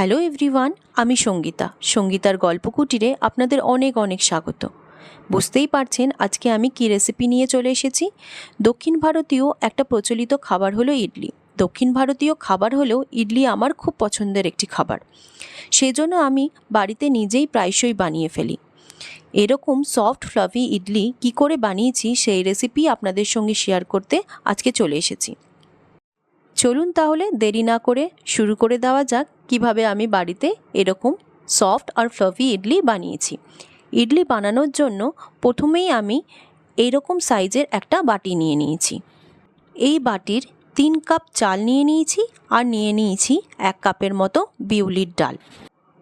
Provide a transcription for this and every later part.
Hello everyone আমি সঙ্গীতা। সঙ্গীতার গল্প কুটিরে আপনাদের অনেক অনেক স্বাগত। বুঝতেই পারছেন, আজকে আমি কী রেসিপি নিয়ে চলে এসেছি? দক্ষিণ ভারতীয় একটা প্রচলিত খাবার হলো ইডলি। দক্ষিণ ভারতীয় খাবার হলেও ইডলি আমার খুব পছন্দের একটি খাবার। সেজন্য আমি বাড়িতে নিজেই প্রায়শই বানিয়ে ফেলি। এরকম সফট ফ্লাফি ইডলি কি করে বানিয়েছি সেই রেসিপি আপনাদের সঙ্গে শেয়ার করতে আজকে চলে এসেছি। চলুন তাহলে দেরি না করে শুরু করে দেওয়া যাক কীভাবে আমি বাড়িতে এরকম সফট আর ফ্লাফি ইডলি বানিয়েছি। ইডলি বানানোর জন্য প্রথমেই আমি এইরকম সাইজের একটা বাটি নিয়ে নিয়েছি। এই বাটির তিন কাপ চাল নিয়ে নিয়েছি আর নিয়ে নিয়েছি এক কাপের মতো বিউলির ডাল।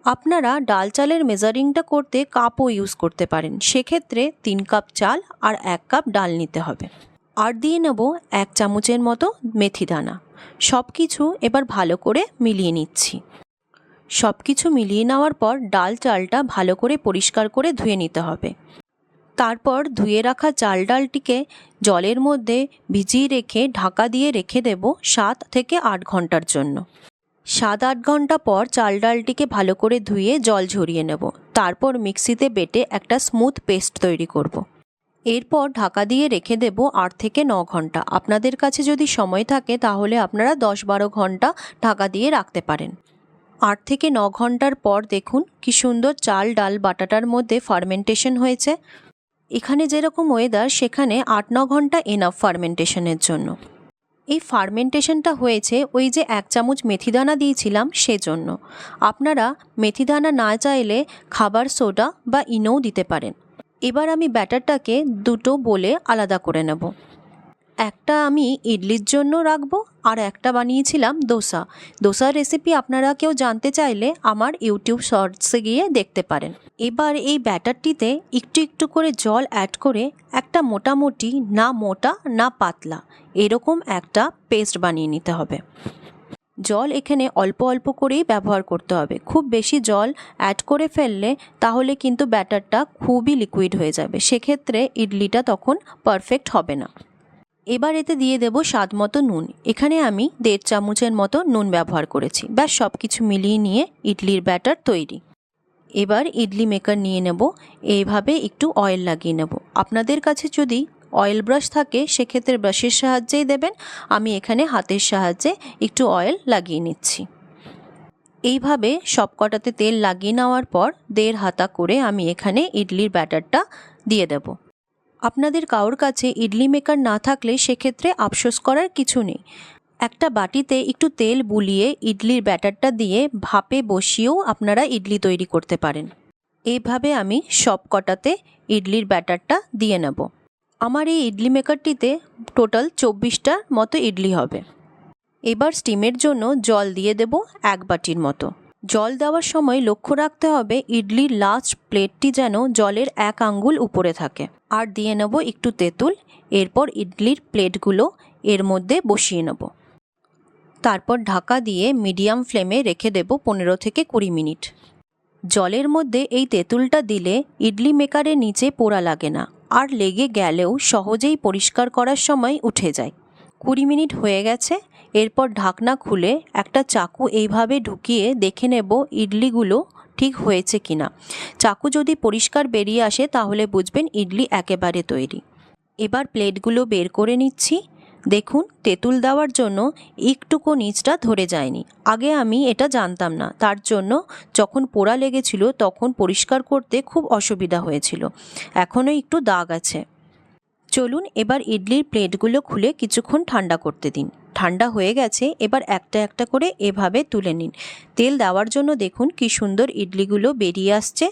আপনারা ডাল চালের মেজারিংটা করতে কাপও ইউজ করতে পারেন। সেক্ষেত্রে তিন কাপ চাল আর এক কাপ ডাল নিতে হবে। আর দিয়ে নেব এক চামচের মতো মেথি দানা। সব কিছু এবার ভালো করে মিলিয়ে নিচ্ছি। সব কিছু মিলিয়ে নেওয়ার পর ডাল চালটা ভালো করে পরিষ্কার করে ধুয়ে নিতে হবে। তারপর ধুয়ে রাখা চাল ডালটিকে জলের মধ্যে ভিজিয়ে রেখে ঢাকা দিয়ে রেখে দেব সাত থেকে আট ঘণ্টার জন্য। সাত আট ঘণ্টা পর চাল ডালটিকে ভালো করে ধুয়ে জল ঝরিয়ে নেব। তারপর মিক্সিতে বেটে একটা স্মুথ পেস্ট তৈরি করব। এরপর ঢাকা দিয়ে রেখে দেব আট থেকে ন ঘণ্টা। আপনাদের কাছে যদি সময় থাকে, তাহলে আপনারা দশ বারো ঘণ্টা ঢাকা দিয়ে রাখতে পারেন। আট থেকে ন ঘণ্টার পর দেখুন, কি সুন্দর চাল, ডাল, বাটাটার মধ্যে ফার্মেন্টেশন হয়েছে। এখানে যেরকম ওয়েদার, সেখানে আট ন ঘণ্টা এনাফ ফার্মেন্টেশনের জন্য। এই ফার্মেন্টেশনটা হয়েছে ওই যে এক চামচ মেথিদানা দিয়েছিলাম সেজন্য। আপনারা মেথিদানা না চাইলে খাবার সোডা বা ইনোও দিতে পারেন। এবার আমি ব্যাটারটাকে দুটো বলে আলাদা করে নেব। একটা আমি ইডলির জন্য রাখব আর একটা বানিয়েছিলাম দোসা। দোসার রেসিপি আপনারা কেউ জানতে চাইলে আমার ইউটিউব শর্টসে গিয়ে দেখতে পারেন। এবার এই ব্যাটারটিতে একটু একটু করে জল অ্যাড করে একটা মোটামুটি না মোটা না পাতলা এরকম একটা পেস্ট বানিয়ে নিতে হবে। জল এখানে অল্প অল্প করেই ব্যবহার করতে হবে। খুব বেশি জল অ্যাড করে ফেললে তাহলে কিন্তু ব্যাটারটা খুবই লিকুইড হয়ে যাবে। সেক্ষেত্রে ইডলিটা তখন পারফেক্ট হবে না। এবার এতে দিয়ে দেব স্বাদ মতো নুন। এখানে আমি দেড় চামচের মতো নুন ব্যবহার করেছি। ব্যাস সব কিছু মিলিয়ে নিয়ে ইডলির ব্যাটার তৈরি। এবার ইডলি মেকার নিয়ে নেব। এইভাবে একটু অয়েল লাগিয়ে নেব। আপনাদের কাছে যদি অয়েল ব্রাশ থাকে, সেক্ষেত্রে ব্রাশের সাহায্যেই দেবেন। আমি এখানে হাতের সাহায্যে একটু অয়েল লাগিয়ে নিচ্ছি। এইভাবে সব কটাতে তেল লাগিয়ে নেওয়ার পর দেড় হাতা করে আমি এখানে ইডলির ব্যাটারটা দিয়ে দেব। আপনাদের কারোর কাছে ইডলি মেকার না থাকলে সেক্ষেত্রে আফসোস করার কিছু নেই। একটা বাটিতে একটু তেল বুলিয়ে ইডলির ব্যাটারটা দিয়ে ভাপে বসিয়েও আপনারা ইডলি তৈরি করতে পারেন। এইভাবে আমি সব কটাতে ইডলির ব্যাটারটা দিয়ে নেব। আমার এই ইডলি মেকারটিতে টোটাল চব্বিশটার মতো ইডলি হবে। এবার স্টিমের জন্য জল দিয়ে দেব এক বাটির মতো। জল দেওয়ার সময় লক্ষ্য রাখতে হবে ইডলির লাস্ট প্লেটটি যেন জলের এক আঙ্গুল উপরে থাকে। আর দিয়ে নেব একটু তেঁতুল, এরপর ইডলির প্লেটগুলো এর মধ্যে বসিয়ে নেব। তারপর ঢাকা দিয়ে মিডিয়াম ফ্লেমে রেখে দেব পনেরো থেকে কুড়ি মিনিট। জলের মধ্যে এই তেঁতুলটা দিলে ইডলি মেকারের নিচে পোড়া লাগে না। আর লেগে গেলেও সহজেই পরিষ্কার করার সময় উঠে যায়। কুড়ি মিনিট হয়ে গেছে, এরপর ঢাকনা খুলে একটা চাকু এইভাবে ঢুকিয়ে দেখে নেব ইডলিগুলো ঠিক হয়েছে কিনা। চাকু যদি পরিষ্কার বেরিয়ে আসে তাহলে বুঝবেন ইডলি একেবারে তৈরি। এবার প্লেটগুলো বের করে নিচ্ছি। দেখুন, তেঁতুল দেওয়ার জন্য একটুকু নিচটা ধরে যায়নি। আগে আমি এটা জানতাম না। তার জন্য যখন পোড়া লেগেছিল, তখন পরিষ্কার করতে খুব অসুবিধা হয়েছিল। এখনও একটু দাগ আছে। চলুন এবার ইডলির প্লেটগুলো খুলে কিছুক্ষণ ঠান্ডা করতে দিন। ঠান্ডা হয়ে গেছে, এবার একটা একটা করে এভাবে তুলে নিন। তেল দেওয়ার জন্য দেখুন কি সুন্দর ইডলিগুলো বেরিয়ে আসছে।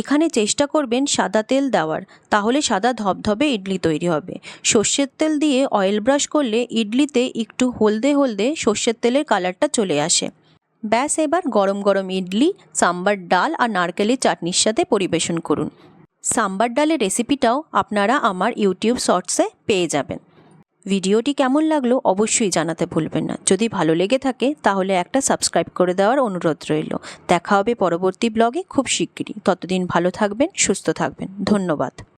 এখানে চেষ্টা করবেন সাদা তেল দেওয়ার। তাহলে সাদা ধবধবে ইডলি তৈরি হবে। সর্ষের তেল দিয়ে অয়েল ব্রাশ করলে ইডলিতে একটু হলদে হলদে সর্ষের তেলের কালারটা চলে আসে। ব্যাস, এবার গরম গরম ইডলি, সাম্বার ডাল আর নারকেলের চাটনির সাথে পরিবেশন করুন। সাম্বার ডালের রেসিপিটাও আপনারা আমার ইউটিউব শর্টসে পেয়ে যাবেন। ভিডিওটি কেমন লাগল অবশ্যই জানাতে ভুলবেন না। যদি ভালো লেগে থাকে, তাহলে একটা সাবস্ক্রাইব করে দেওয়ার অনুরোধ রইল। দেখা হবে পরবর্তী ব্লগে খুব শিগগিরই। ততদিন ভালো থাকবেন, সুস্থ থাকবেন। ধন্যবাদ।